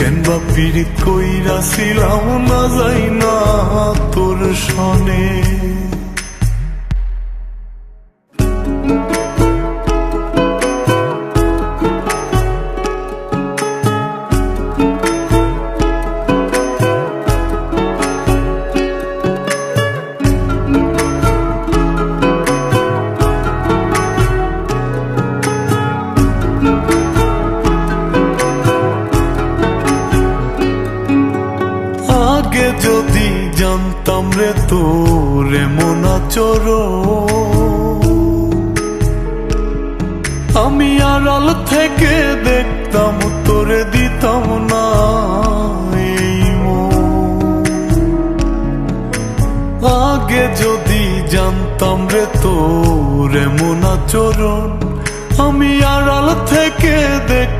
কেন বা কইরা ছিলাম না যাই না তোর সনে? যদি জানতাম রে তোর এমন আচরণ। আমি আড়াল থেকে দেখতাম, তোরে দিতাম না আগে যদি জানতাম রে তোর এমন আচরণ, আমি আর আড়াল থেকে দেখতাম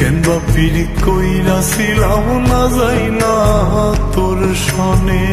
কেন ফিরি কইরা ছিলাম না যাই না তোর সনে।